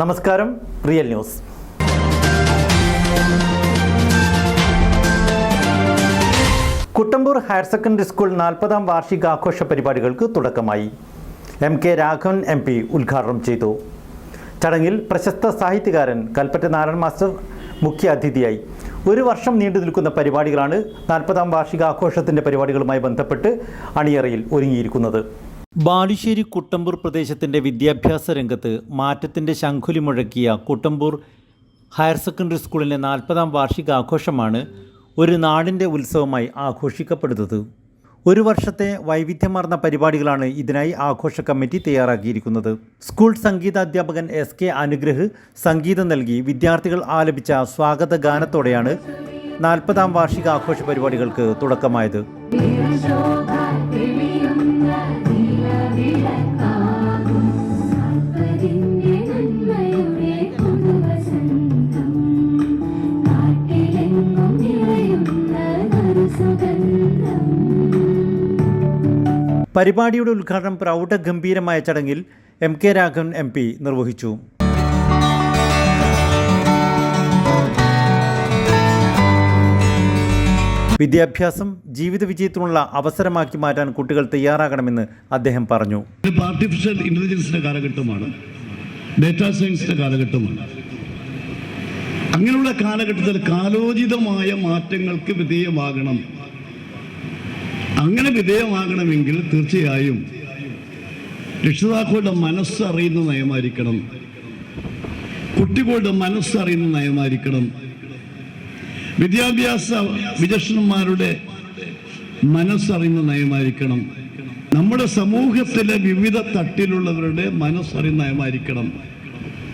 നമസ്കാരം Real News. Kuttambur higher secondary school നാൽപ്പതാം വാർഷികാഘോഷ പരിപാടികൾക്ക് തുടക്കമായി. M K Raghavan M P ഉദ്ഘാടനം ചെയ്തു. ചടങ്ങിൽ പ്രശസ്ത സാഹിത്യകാരൻ കൽപ്പറ്റ നാരായണ മാസ്റ്റർ മുഖ്യ അതിഥിയായി. ഒരു വർഷം നീണ്ടു നിൽക്കുന്ന പരിപാടികളാണ് നാൽപ്പതാം വാർഷികാഘോഷത്തിന്റെ പരിപാടികളുമായി ബന്ധപ്പെട്ട് അണിയറയിൽ ഒരുങ്ങിയിരിക്കുന്നത്. ബാലുശ്ശേരി കുട്ടമ്പൂർ പ്രദേശത്തിന്റെ വിദ്യാഭ്യാസ രംഗത്ത് മാറ്റത്തിന്റെ ശംഖുലി മുഴക്കിയ കുട്ടമ്പൂർ ഹയർ സെക്കൻഡറി സ്കൂളിന്റെ നാൽപ്പതാം വാർഷികാഘോഷമാണ് ഒരു നാടിന്റെ ഉത്സവമായി ആഘോഷിക്കപ്പെടുന്നത്. ഒരു വർഷത്തെ വൈവിധ്യമാർന്ന പരിപാടികളാണ് ഇതിനായി ആഘോഷ കമ്മിറ്റി തയ്യാറാക്കിയിരിക്കുന്നത്. സ്കൂൾ സംഗീതാധ്യാപകൻ എസ് കെ അനുഗ്രഹ് സംഗീതം നൽകി വിദ്യാർത്ഥികൾ ആലപിച്ച സ്വാഗത ഗാനത്തോടെയാണ് നാൽപ്പതാം വാർഷികാഘോഷ പരിപാടികൾക്ക് തുടക്കമായത്. പരിപാടിയുടെ ഉദ്ഘാടനം പ്രൗഢഗംഭീരമായ ചടങ്ങിൽ M K Raghavan M P നിർവഹിച്ചു. വിദ്യാഭ്യാസം ജീവിത വിജയത്തിനുള്ള അവസരമാക്കി മാറ്റാൻ കുട്ടികൾ തയ്യാറാകണമെന്ന് അദ്ദേഹം പറഞ്ഞു. ആർട്ടിഫിഷ്യൽ ഇന്റലിജൻസിന്റെ കാലഘട്ടമാണ്. ഡേറ്റാ സയൻസിന്റെ കാലഘട്ടമാണ്. അങ്ങനെയുള്ള കാലഘട്ടത്തിൽ കാലോചിതമായ മാറ്റങ്ങൾക്ക് വിധേയമാകണം. അങ്ങനെ വിധേയമാകണമെങ്കിൽ തീർച്ചയായും രക്ഷിതാക്കളുടെ മനസ്സറിയുന്ന നയമായിരിക്കണം. കുട്ടികളുടെ മനസ്സറിയുന്ന നയമായിരിക്കണം. വിദ്യാഭ്യാസ വിചക്ഷണന്മാരുടെ മനസ്സറിയുന്ന നയമായിരിക്കണം. നമ്മുടെ സമൂഹത്തിലെ വിവിധ തട്ടിലുള്ളവരുടെ മനസ്സറിയുന്ന നയമായിരിക്കണം.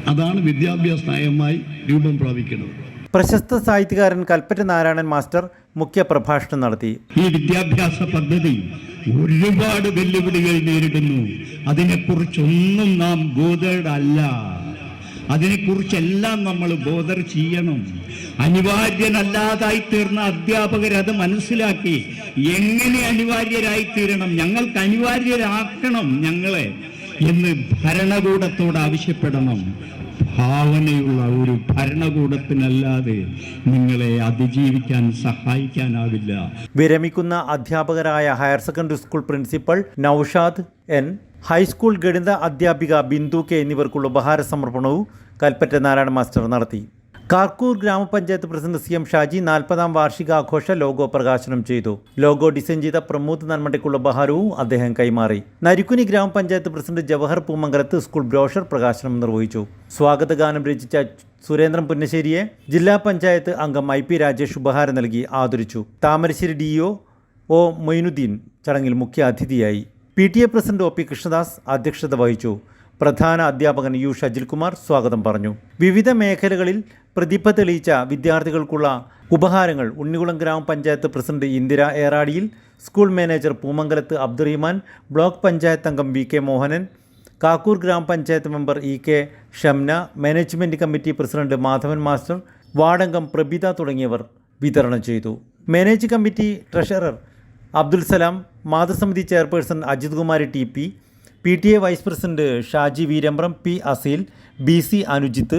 അതാണ് വിദ്യാഭ്യാസ നയമായി രൂപം പ്രാപിക്കുന്നത് പ്രശസ്ത സാഹിത്യകാരൻ കൽപ്പറ്റ നാരായണൻ മാസ്റ്റർ മുഖ്യ പ്രഭാഷണം നടത്തി. ഈ വിദ്യാഭ്യാസ പദ്ധതി ഒരുപാട് വെല്ലുവിളികൾ നേരിടുന്നു. അതിനെക്കുറിച്ചൊന്നും നാം ബോധല്ല അതിനെക്കുറിച്ചെല്ലാം നമ്മൾ ബോധർ ചെയ്യണം. അനിവാര്യനല്ലാതായി തീർന്ന അധ്യാപകർ അത് മനസ്സിലാക്കി എങ്ങനെ അനിവാര്യരായി തീരണം ഞങ്ങൾക്ക് അനിവാര്യരാക്കണം ഞങ്ങളെ എന്ന് ഭരണകൂടത്തോട് ആവശ്യപ്പെടണം. ഭാവനയുള്ള ഒരു ഭരണകൂടത്തിനല്ലാതെ നിങ്ങളെ അതിജീവിക്കാൻ സഹായിക്കാനാവില്ല. വിരമിക്കുന്ന അധ്യാപകരായ higher secondary school principal Noushad N high school ഗണിത അധ്യാപിക ബിന്ദു കെ എന്നിവർക്കുള്ള ഉപഹാര സമർപ്പണവും കൽപ്പറ്റ നാരായണ മാസ്റ്റർ നടത്തി. കാർക്കൂർ ഗ്രാമപഞ്ചായത്ത് പ്രസിഡന്റ് സി എം ഷാജി നാൽപ്പതാം വാർഷികാഘോഷ ലോഗോ പ്രകാശനം ചെയ്തു. ലോഗോ ഡിസൈൻ ചെയ്ത പ്രമോദ് നന്മണ്ടയ്ക്കുള്ള ഉപഹാരവും അദ്ദേഹം കൈമാറി. നരിക്കുനി ഗ്രാമപഞ്ചായത്ത് president Jawahar Poomangalath school brochure പ്രകാശനം നിർവഹിച്ചു. സ്വാഗതഗാനം രചിച്ച സുരേന്ദ്രൻ പുന്നശ്ശേരിയെ ജില്ലാ പഞ്ചായത്ത് അംഗം ഐ പി രാജേഷ് ഉപഹാരം നൽകി ആദരിച്ചു. Thamarassery D O O Moinuddin ചടങ്ങിൽ മുഖ്യ അതിഥിയായി. P T A president O P Krishnadas അധ്യക്ഷത വഹിച്ചു. പ്രധാന അധ്യാപകൻ യു ഷജിൽകുമാർ സ്വാഗതം പറഞ്ഞു. വിവിധ മേഖലകളിൽ പ്രതിഭ തെളിയിച്ച വിദ്യാർത്ഥികൾക്കുള്ള ഉപഹാരങ്ങൾ ഉണ്ണികുളം ഗ്രാമപഞ്ചായത്ത് president Indira Eradiyil school manager Poomangalath Abdurahiman block panchayat അംഗം വി കെ മോഹനൻ കാക്കൂർ ഗ്രാമപഞ്ചായത്ത് member E K Shamna management committee president Madhavan master വാർഡംഗം Prabitha തുടങ്ങിയവർ വിതരണം ചെയ്തു. Manage committee treasurer Abdul Salam മാതൃസമിതി chairperson Ajith Kumari T P P T A vice president Shaji Veerambram P Aseel B C Anujith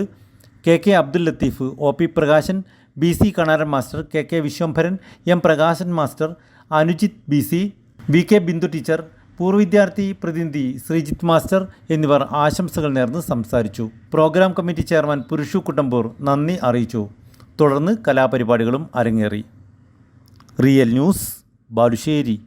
K K Abdul Latheef O P Prakashan B C Kanaran master K K Vishwambharan M Prakashan master Anujith B C V K Bindu teacher പൂർവ വിദ്യാർത്ഥി പ്രതിനിധി Sreejith master എന്നിവർ ആശംസകൾ നേർന്ന് സംസാരിച്ചു. Program committee chairman Purushu Kuttambur നന്ദി അറിയിച്ചു. തുടർന്ന് കലാപരിപാടികളും അരങ്ങേറി. Real News Balussery.